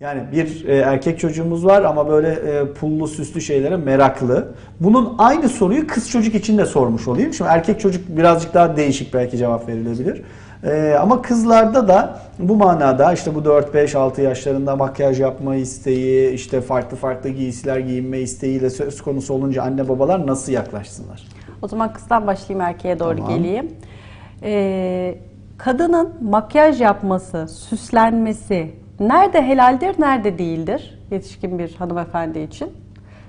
Yani bir e, erkek çocuğumuz var ama böyle e, pullu süslü şeylere meraklı. Bunun aynı soruyu kız çocuk için de sormuş olayım. Şimdi erkek çocuk birazcık daha değişik belki cevap verilebilir. E, ama kızlarda da bu manada işte bu 4-5-6 yaşlarında makyaj yapma isteği, işte farklı farklı giysiler giyinme isteğiyle söz konusu olunca anne babalar nasıl yaklaşsınlar? O zaman kızdan başlayayım erkeğe doğru Tamam. geleyim. Ee, kadının makyaj yapması, süslenmesi nerede helaldir, nerede değildir? Yetişkin bir hanımefendi için.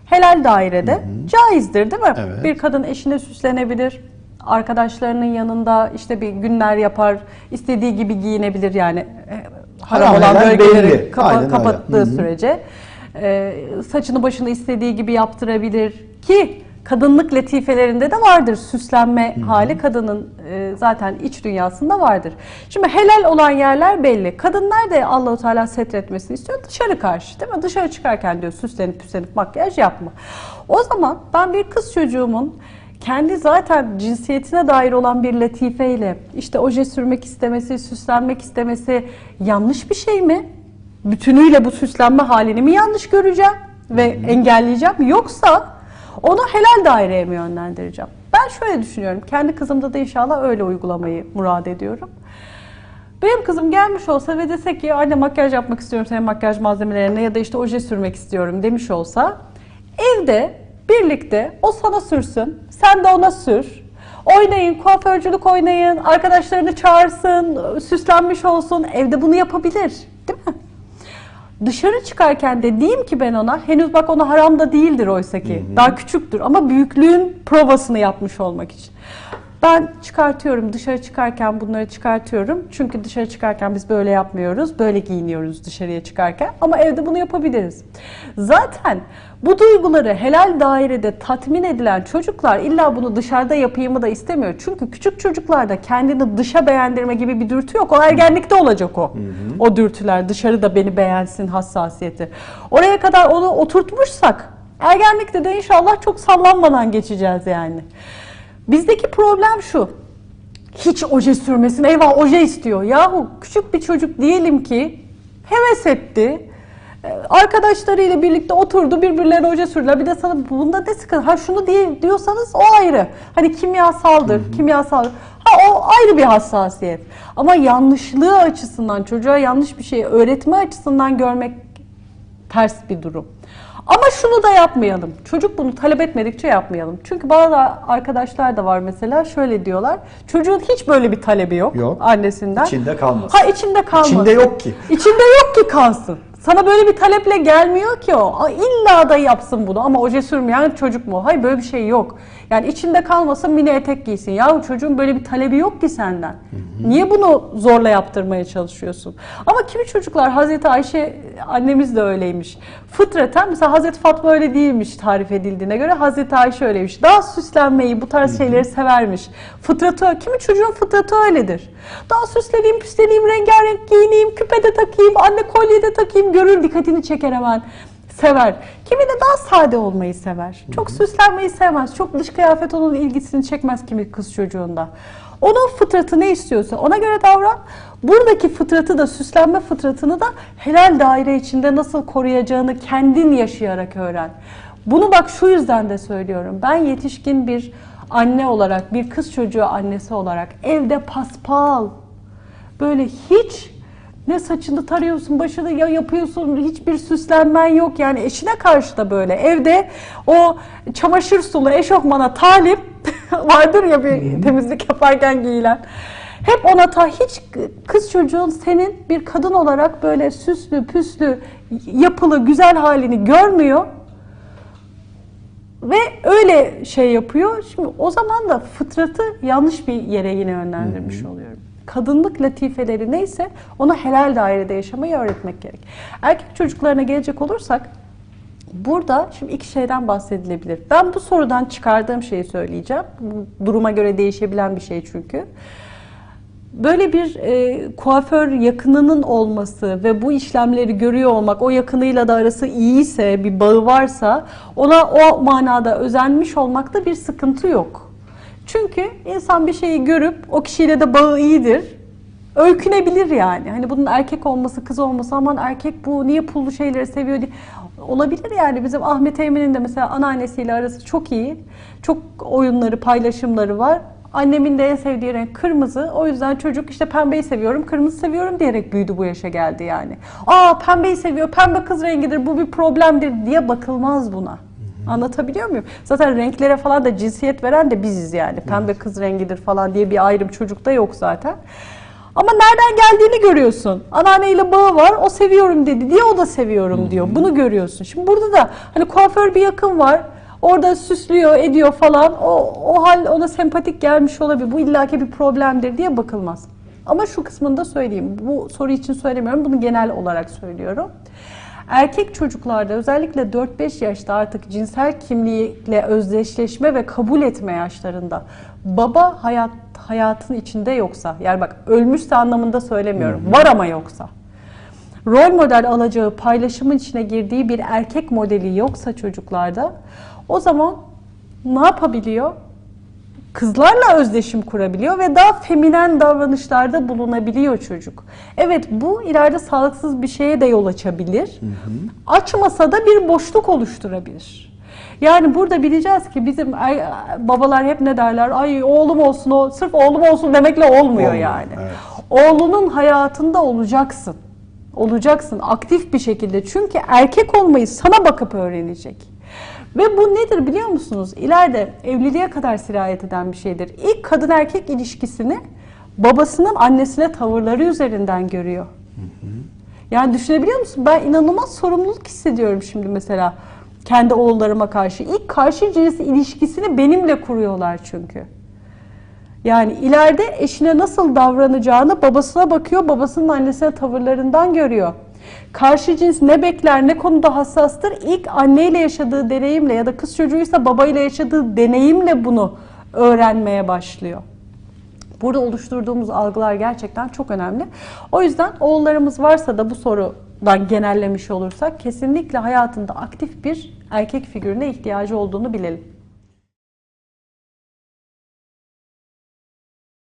Helal dairede caizdir değil mi? Evet. Bir kadın eşine süslenebilir. Arkadaşlarının yanında işte bir günler yapar, istediği gibi giyinebilir yani haram olan bölgeleri kapa- Aynen öyle. kapattığı Hı hı. sürece e, saçını başını istediği gibi yaptırabilir ki kadınlık latifelerinde de vardır süslenme hali kadının e, zaten iç dünyasında vardır. Şimdi helal olan yerler belli. Kadın nerede Allahu Teala setretmesini istiyor? Dışarı karşı değil mi? Dışarı çıkarken diyor süslenip püslenip makyaj yapma. O zaman ben bir kız çocuğumun kendi zaten cinsiyetine dair olan bir latifeyle işte oje sürmek istemesi, süslenmek istemesi yanlış bir şey mi? Bütünüyle bu süslenme halini mi yanlış göreceğim ve engelleyeceğim yoksa onu helal daireye mi yönlendireceğim? Ben şöyle düşünüyorum. Kendi kızımda da inşallah öyle uygulamayı murad ediyorum. Benim kızım gelmiş olsa ve dese ki anne makyaj yapmak istiyorum senin makyaj malzemelerine ya da işte oje sürmek istiyorum demiş olsa evde birlikte o sana sürsün, sen de ona sür. Oynayın, kuaförcülük oynayın, arkadaşlarını çağırsın, süslenmiş olsun. Evde bunu yapabilir, değil mi? Dışarı çıkarken de diyeyim ki ben ona, henüz bak ona haram da değildir oysa ki. Daha küçüktür ama büyüklüğün provasını yapmış olmak için. Ben çıkartıyorum, dışarı çıkarken bunları çıkartıyorum. Çünkü dışarı çıkarken biz böyle yapmıyoruz, böyle giyiniyoruz dışarıya çıkarken. Ama evde bunu yapabiliriz. Zaten bu duyguları helal dairede tatmin edilen çocuklar illa bunu dışarıda yapayımı da istemiyor. Çünkü küçük çocuklarda kendini dışa beğendirme gibi bir dürtü yok. O ergenlikte olacak o. O dürtüler dışarıda beni beğensin hassasiyeti. Oraya kadar onu oturtmuşsak ergenlikte de inşallah çok sallanmadan geçeceğiz yani. Bizdeki problem şu. Hiç oje sürmesin. Eyvah oje istiyor. Yahu küçük bir çocuk diyelim ki heves etti. Ee, Arkadaşlarıyla birlikte oturdu birbirlerine oje sürdüler. Bir de sana bunda ne sıkıntı? Ha şunu diye diyorsanız o ayrı. Hani kimyasaldır, kimyasaldır. Ha o ayrı bir hassasiyet. Ama yanlışlığı açısından çocuğa yanlış bir şey öğretme açısından görmek ters bir durum. Ama şunu da yapmayalım. Çocuk bunu talep etmedikçe yapmayalım. Çünkü bazı arkadaşlar da var mesela şöyle diyorlar. Çocuğun hiç böyle bir talebi yok, Yok. annesinden. İçinde kalmasın. Ha içinde kalmasın. İçinde yok ki. İçinde yok ki kalsın. Sana böyle bir taleple gelmiyor ki o. İlla da yapsın bunu ama oje sürmeyen çocuk mu? Hayır böyle bir şey yok. Yani içinde kalmasın mini etek giysin. Yahu çocuğun böyle bir talebi yok ki senden. Niye bunu zorla yaptırmaya çalışıyorsun? Ama kimi çocuklar Hazreti Ayşe annemiz de öyleymiş. Fıtraten mesela Hazreti Fatma öyle değilmiş tarif edildiğine göre Hazreti Ayşe öyleymiş. Daha süslenmeyi bu tarz şeyleri severmiş. Fıtratı kimi çocuğun fıtratı öyledir. Daha süsleneyim, püsleneyim, rengarenk giyineyim, küpe de takayım, anne kolye de takayım, görür dikkatini çeker hemen. Sever. Kimi de daha sade olmayı sever. Çok süslenmeyi sevmez. Çok dış kıyafet onun ilgisini çekmez kimi kız çocuğunda. Onun fıtratı ne istiyorsa ona göre davran. Buradaki fıtratı da süslenme fıtratını da helal daire içinde nasıl koruyacağını kendin yaşayarak öğren. Bunu bak şu yüzden de söylüyorum. Ben yetişkin bir anne olarak, bir kız çocuğu annesi olarak evde paspal, böyle hiç ne saçını tarıyorsun, başını ya yapıyorsun, hiçbir süslenmen yok. Yani eşine karşı da böyle. Evde o çamaşır sulu eşofmana talip vardır ya bir temizlik yaparken giyilen. Hep ona ta hiç kız çocuğun senin bir kadın olarak böyle süslü, püslü, yapılı, güzel halini görmüyor. Ve öyle şey yapıyor. Şimdi o zaman da fıtratı yanlış bir yere yine yönlendirmiş oluyorum. Kadınlık latifeleri neyse onu helal dairede yaşamayı öğretmek gerek. Erkek çocuklarına gelecek olursak burada şimdi iki şeyden bahsedilebilir. Ben bu sorudan çıkardığım şeyi söyleyeceğim. Bu duruma göre değişebilen bir şey çünkü. Böyle bir e, kuaför yakınının olması ve bu işlemleri görüyor olmak, o yakınıyla da arası iyiyse, bir bağı varsa ona o manada özenmiş olmakta bir sıkıntı yok. Çünkü insan bir şeyi görüp o kişiyle de bağı iyidir. öykünebilir yani. Hani bunun erkek olması, kız olması aman erkek bu niye pullu şeyleri seviyor diye. Olabilir yani bizim Ahmet Emin'in de mesela anneannesiyle arası çok iyi. Çok oyunları, paylaşımları var. Annemin de en sevdiği renk kırmızı. O yüzden çocuk işte pembeyi seviyorum, kırmızı seviyorum diyerek büyüdü bu yaşa geldi yani. Aa pembeyi seviyor, pembe kız rengidir, bu bir problemdir diye bakılmaz buna. Anlatabiliyor muyum? Zaten renklere falan da cinsiyet veren de biziz yani. Pembe kız rengidir falan diye bir ayrım çocukta yok zaten. Ama nereden geldiğini görüyorsun. Anneanneyle bağı var. O seviyorum dedi diye o da seviyorum diyor. Bunu görüyorsun. Şimdi burada da hani kuaför bir yakın var. Orada süslüyor, ediyor falan. O, o hal ona sempatik gelmiş olabilir. Bu illaki bir problemdir diye bakılmaz. Ama şu kısmını da söyleyeyim. Bu soru için söylemiyorum. Bunu genel olarak söylüyorum. Erkek çocuklarda özellikle 4-5 yaşta artık cinsel kimlikle özdeşleşme ve kabul etme yaşlarında baba hayat hayatın içinde yoksa yani bak ölmüşse anlamında söylemiyorum. Var ama yoksa. Rol model alacağı paylaşımın içine girdiği bir erkek modeli yoksa çocuklarda o zaman ne yapabiliyor? Kızlarla özdeşim kurabiliyor ve daha feminen davranışlarda bulunabiliyor çocuk. Evet bu ileride sağlıksız bir şeye de yol açabilir. Açmasa da bir boşluk oluşturabilir. Yani burada bileceğiz ki bizim ay- babalar hep ne derler? Ay oğlum olsun o sırf oğlum olsun demekle olmuyor Olmuyor, yani. evet. Oğlunun hayatında olacaksın. Olacaksın aktif bir şekilde. Çünkü erkek olmayı sana bakıp öğrenecek. Ve bu nedir biliyor musunuz? İleride evliliğe kadar sirayet eden bir şeydir. İlk kadın erkek ilişkisini babasının annesine tavırları üzerinden görüyor. Yani düşünebiliyor musun? Ben inanılmaz sorumluluk hissediyorum şimdi mesela kendi oğullarıma karşı. İlk karşı cins ilişkisini benimle kuruyorlar çünkü. Yani ileride eşine nasıl davranacağını babasına bakıyor, babasının annesine tavırlarından görüyor. Karşı cins ne bekler, ne konuda hassastır? İlk anneyle yaşadığı deneyimle ya da kız çocuğuysa babayla yaşadığı deneyimle bunu öğrenmeye başlıyor. Burada oluşturduğumuz algılar gerçekten çok önemli. O yüzden oğullarımız varsa da bu sorudan genellemiş olursak kesinlikle hayatında aktif bir erkek figürüne ihtiyacı olduğunu bilelim.